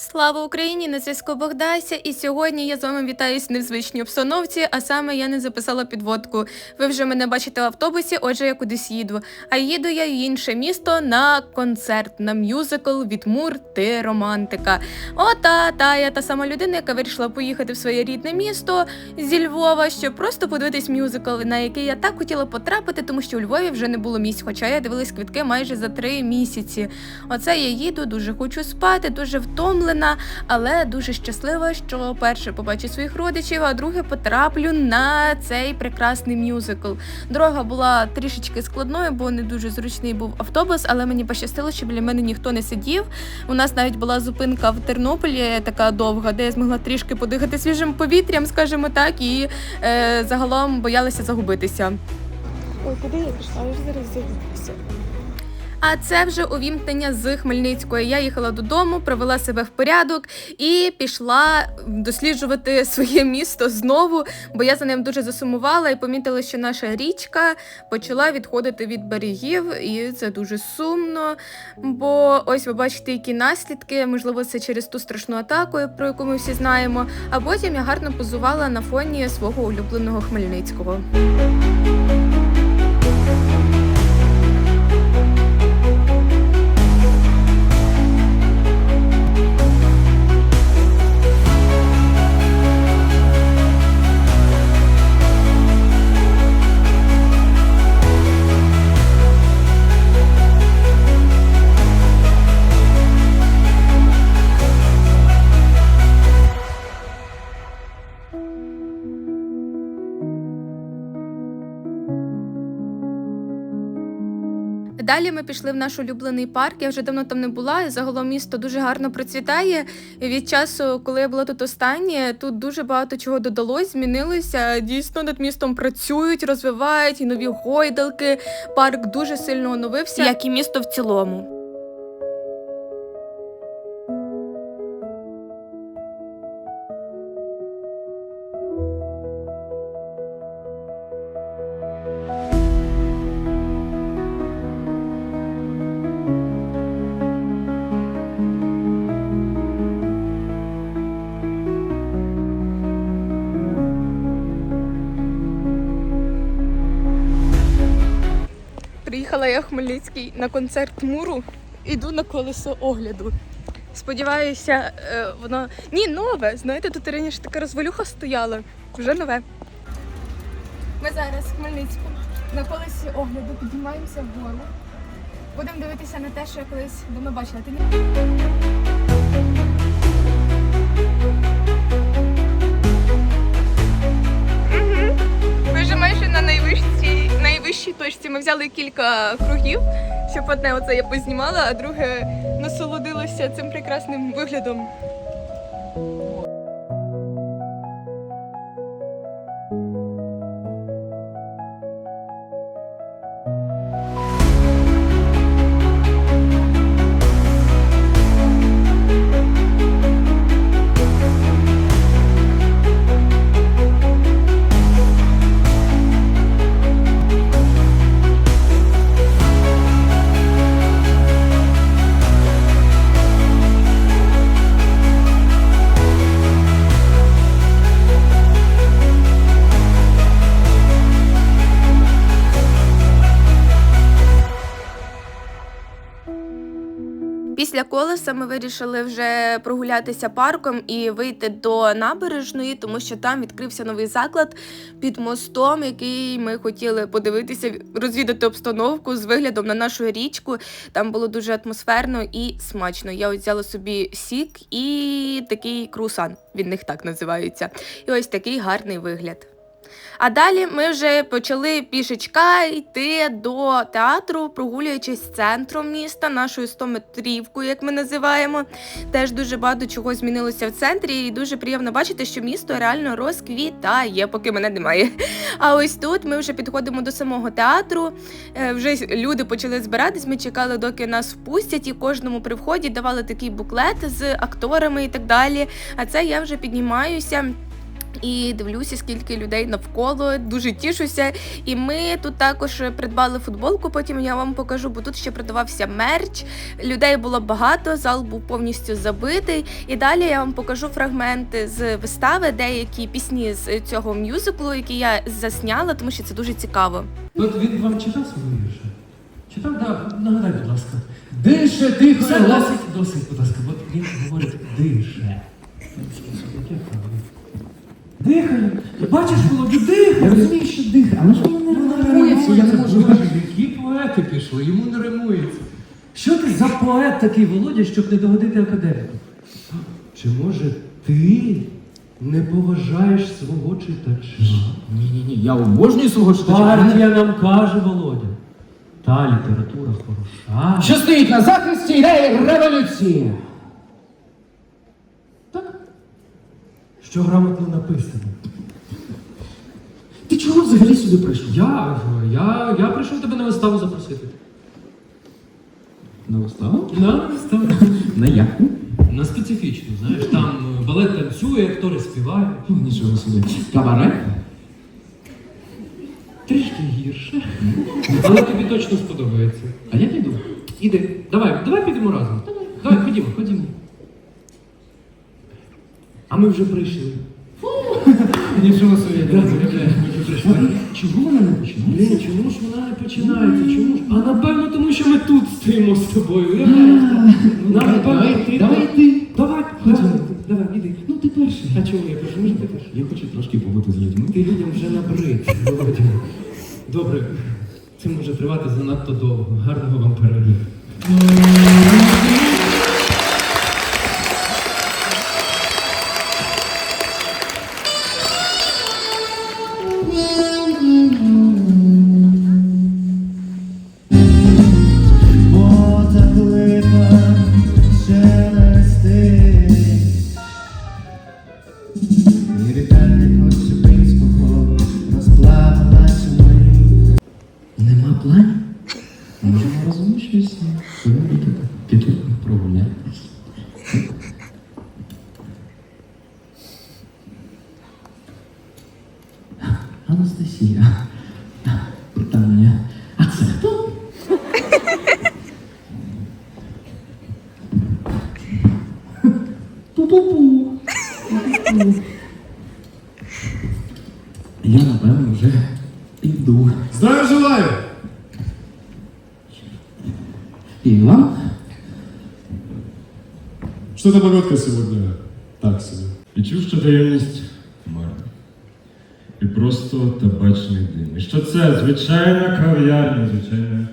Слава Україні! На зв'язку Богдася, і сьогодні я з вами вітаюсь в незвичній обстановці, а саме я не записала підводку. Ви вже мене бачите в автобусі, отже, я кудись їду. А їду я в інше місто на концерт, на мюзикл від Мур Ти романтика. Ота, та я та сама людина, яка вирішила поїхати в своє рідне місто зі Львова, щоб просто подивитись мюзикл, на який я так хотіла потрапити, тому що у Львові вже не було місць, хоча я дивилась квитки майже за три місяці. Оце я їду, дуже хочу спати, дуже втомлена, але дуже щаслива, що перше побачу своїх родичів, а друге потраплю на цей прекрасний мюзикл. Дорога була трішечки складною, бо не дуже зручний був автобус, але мені пощастило, що біля мене ніхто не сидів. У нас навіть була зупинка в Тернополі, така довга, де я змогла трішки подихати свіжим повітрям, скажімо так, і е, загалом боялася загубитися. Ой, куди я пішла? Я ж зараз загубився. А це вже увімкнення з Хмельницької. Я їхала додому, привела себе в порядок і пішла досліджувати своє місто знову, бо я за ним дуже засумувала і помітила, що наша річка почала відходити від берегів, і це дуже сумно. Бо ось ви бачите, які наслідки, можливо, це через ту страшну атаку, про яку ми всі знаємо. А потім я гарно позувала на фоні свого улюбленого Хмельницького. Далі ми пішли в наш улюблений парк. Я вже давно там не була. Загалом місто дуже гарно процвітає. Від часу, коли я була тут останнє, тут дуже багато чого додалось, змінилося. Дійсно над містом працюють, розвивають і нові гойдалки. Парк дуже сильно оновився, як і місто в цілому. Я Хмельницький на концерт Муру. Іду на колесо огляду. Сподіваюся, е, воно. Ні, нове. Знаєте, тут раніше така розвалюха стояла. Вже нове. Ми зараз в Хмельницькому на колесі огляду піднімаємося вгору. Будемо дивитися на те, що я колись давно бачила. Ти Мгм. Ми вже майже на найвищій, найвищій точці. Ми взяли кілька кругів, щоб одне оце я познімала, а друге насолодилося цим прекрасним виглядом. Після колеса ми вирішили вже прогулятися парком і вийти до набережної, тому що там відкрився новий заклад під мостом, який ми хотіли подивитися, розвідати обстановку з виглядом на нашу річку. Там було дуже атмосферно і смачно. Я ось взяла собі сік і такий круасан. Він них так називається. І ось такий гарний вигляд. А далі ми вже почали пішечка йти до театру, прогулюючись центром міста, нашою 100-метрівкою, як ми називаємо. Теж дуже багато чого змінилося в центрі, і дуже приємно бачити, що місто реально розквітає, поки мене немає. А ось тут ми вже підходимо до самого театру. Е, Вже люди почали збиратись. Ми чекали, доки нас впустять, і кожному при вході давали такий буклет з акторами і так далі. А це я вже піднімаюся І дивлюся, скільки людей навколо, дуже тішуся. І ми тут також придбали футболку. Потім я вам покажу, бо тут ще продавався мерч. Людей було багато, зал був повністю забитий. І далі я вам покажу фрагменти з вистави, деякі пісні з цього мюзиклу, які я засняла, тому що це дуже цікаво. От він вам читав свою вірша? Читав? Да. Нагадай, будь ласка. Дише, тихо, досить, досить, будь ласка, бо він говорить дише. Дихає. Бачиш, Володю, дихає. Я розумію, що дихає, але ж воно не рахується, я не можу. Які поети пішли, йому не римується. Що ти за поет такий, Володя, щоб не догодити академіку? Чи може ти не поважаєш свого читача? Ні, ні, ні, я обожнюю свого читача. Партія нам каже, Володя. Та література хороша. Що стоїть на захисті ідеї революції? Що грамотно написано. Ти чого взагалі сюди прийшов? Я, я, я прийшов тебе на виставу запросити. На виставу? На виставу. На яку? На специфічну, знаєш, там е, балет танцює, актори співають. Ну, Нічого собі. Кабарет? Трішки гірше. Але тобі точно сподобається. А я піду. Іди, давай, давай підемо разом. Давай, давай, ходімо, ходімо. А ми вже прийшли. Нічого собі, да, ми вже прийшли. Чого вона не починає? Блін, чому ж вона не починається? Чому ж? А напевно, тому що ми тут стоїмо з тобою. уявляєш? Давай, давай, ти. давай ти. Давай, давай, давай, іди. Ну ти перший. А чому я кажу, може ти перший? Я хочу трошки побути з людьми. Ти людям вже набрид, Володя. Добре, це може тривати занадто довго. Гарного вам перегляду. Я, напевно, вже піду. Здравия желаю! І вам? Что-то погодка сегодня так себе. І чув, що таємність марна. І просто табачний дим. І що це звичайна кав'ярня, звичайна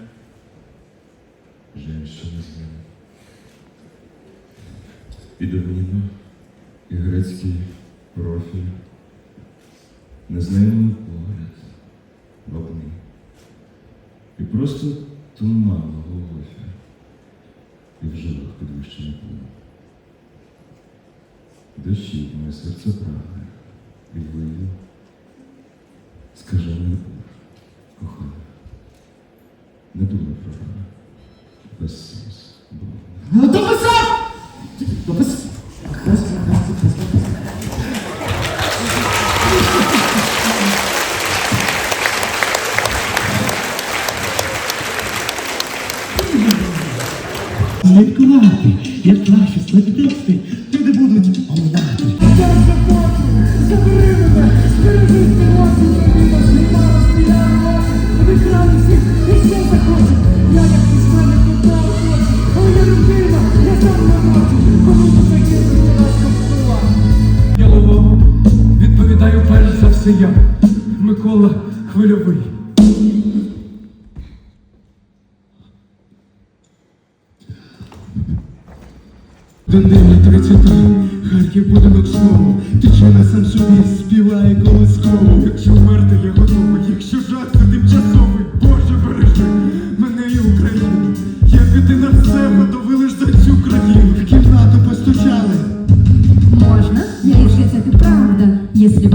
женщина з мене. І давніна, і грецький jak żywot, kiedy jeszcze nie było. Gdyż sił moje serce pragnie i w Хвильовий. Донедавна 33, Харків будинок знову, Тичина сам собі співає колисково. Якщо вмерти я готовий, якщо жах це тимчасовий, Боже бережи мене і Україну. Я піти на все, готовий лиш за цю країну. В кімнату постучали, Можно, если это правда, если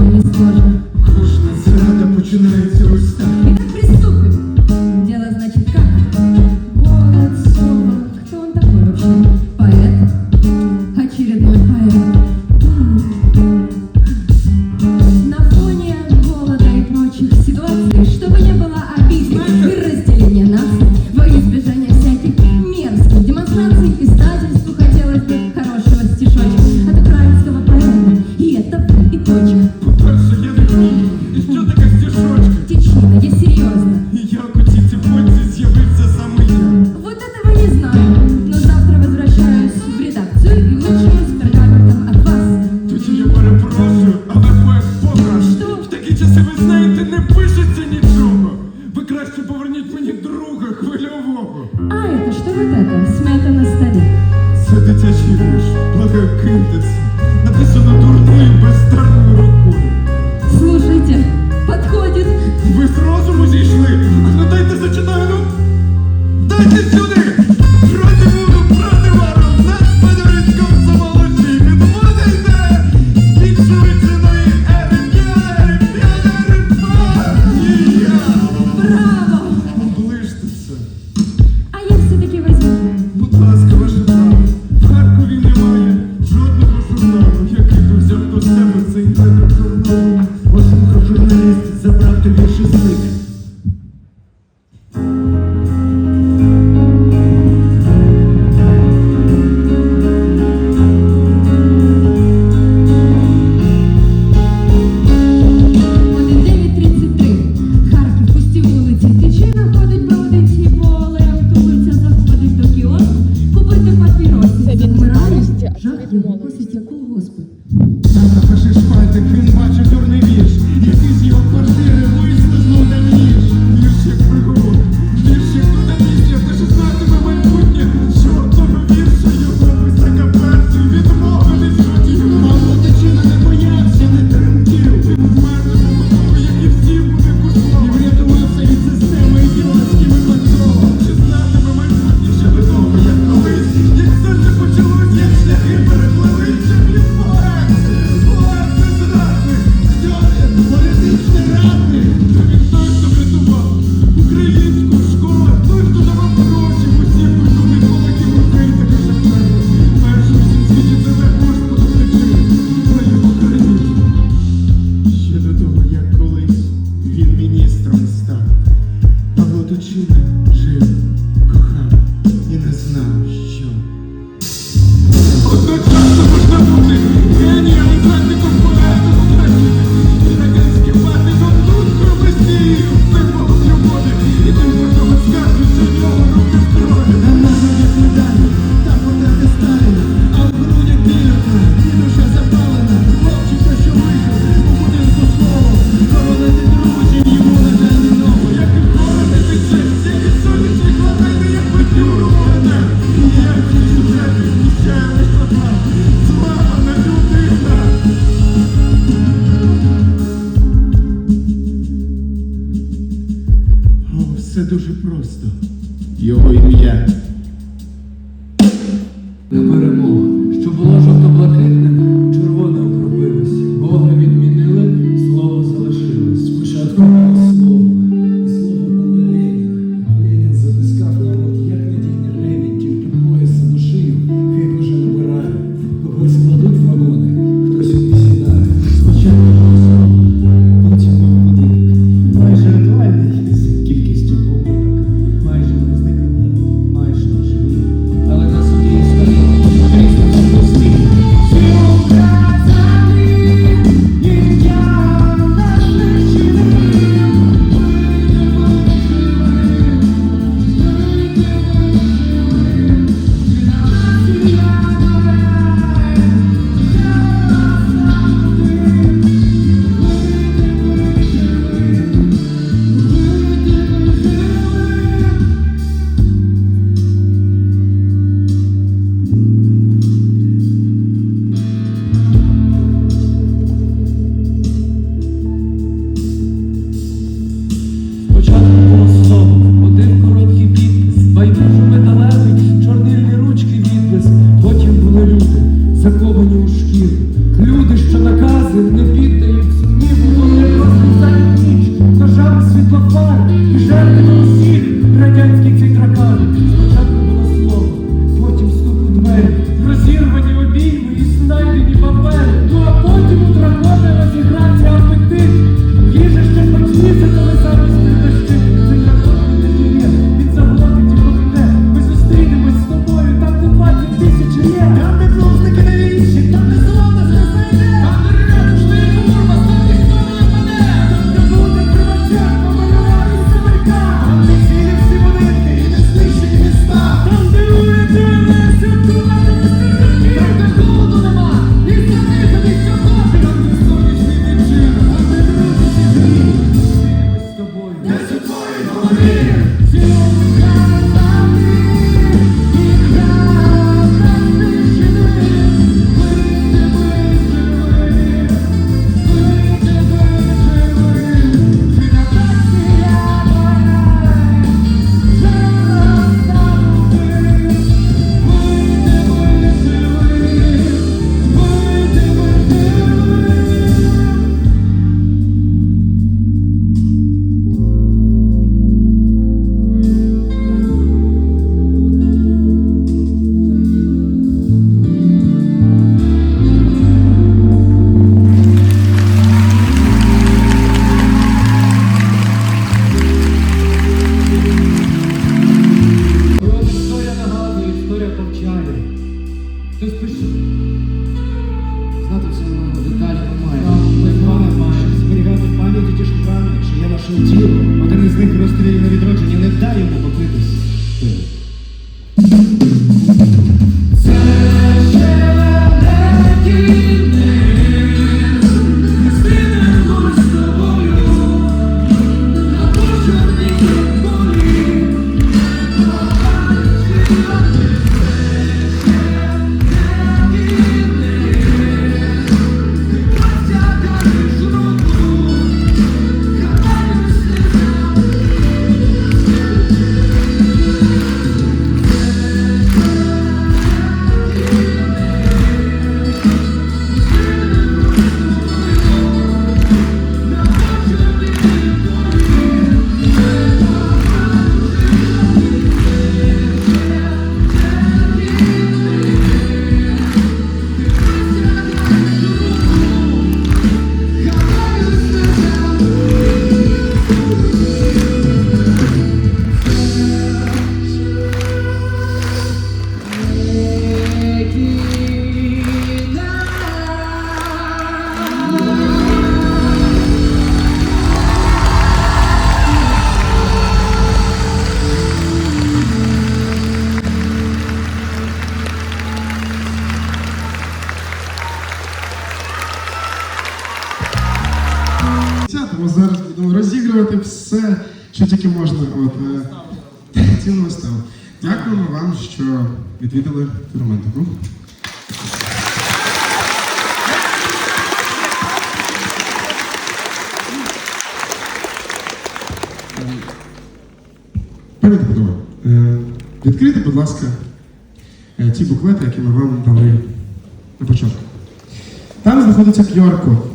що тільки можна. От, е, цінну виставу. Дякуємо вам, що відвідали романтику. Пані е, відкрийте, будь ласка, е, ті буклети, які ми вам дали на початку. Там знаходиться QR-код.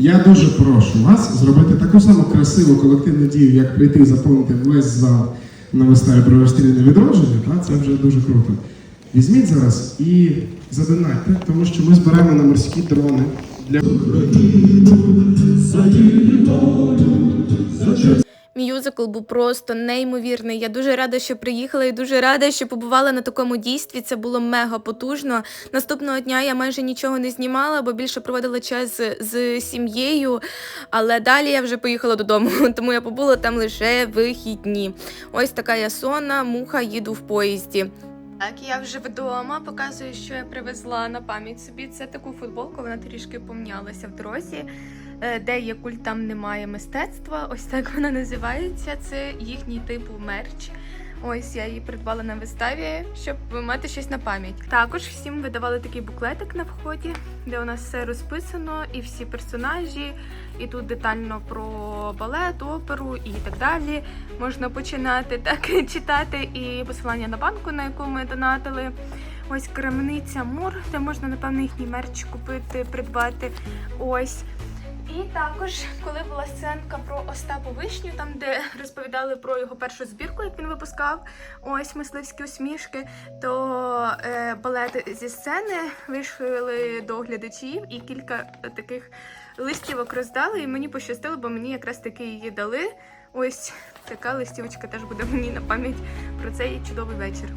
Я дуже прошу вас зробити таку саму красиву колективну дію, як прийти заповнити весь зал на виставі про розстріляне відродження. Та? Це вже дуже круто. Візьміть зараз і задонайте, тому що ми збираємо на морські дрони для Мюзикл був просто неймовірний. Я дуже рада, що приїхала, і дуже рада, що побувала на такому дійстві. Це було мега потужно. Наступного дня я майже нічого не знімала, бо більше проводила час з, сім'єю. Але далі я вже поїхала додому, тому я побула там лише вихідні. Ось така я сона, муха, їду в поїзді. Так, я вже вдома, показую, що я привезла на пам'ять собі. Це таку футболку, вона трішки помнялася в дорозі. Е, Де є культ, там немає мистецтва. Ось так вона називається. Це їхній типу мерч. Ось я її придбала на виставі, щоб мати щось на пам'ять. Також всім видавали такий буклетик на вході, де у нас все розписано, і всі персонажі, і тут детально про балет, оперу і так далі. Можна починати так читати і посилання на банку, на яку ми донатили. Ось крамниця Мур, де можна, напевно, їхній мерч купити, придбати. Ось. І також, коли була сценка про Остапу Вишню, там де розповідали про його першу збірку, як він випускав ось мисливські усмішки, то е, балет зі сцени вийшли до глядачів і кілька таких листівок роздали. І мені пощастило, бо мені якраз таки її дали. Ось така листівочка теж буде мені на пам'ять про цей чудовий вечір.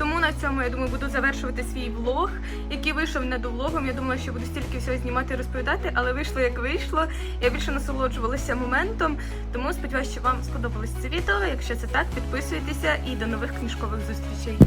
Тому на цьому я думаю, буду завершувати свій влог, який вийшов не до влогом. Я думала, що буду стільки всього знімати і розповідати, але вийшло як вийшло. Я більше насолоджувалася моментом. Тому сподіваюся, що вам сподобалось це відео. Якщо це так, підписуйтеся і до нових книжкових зустрічей.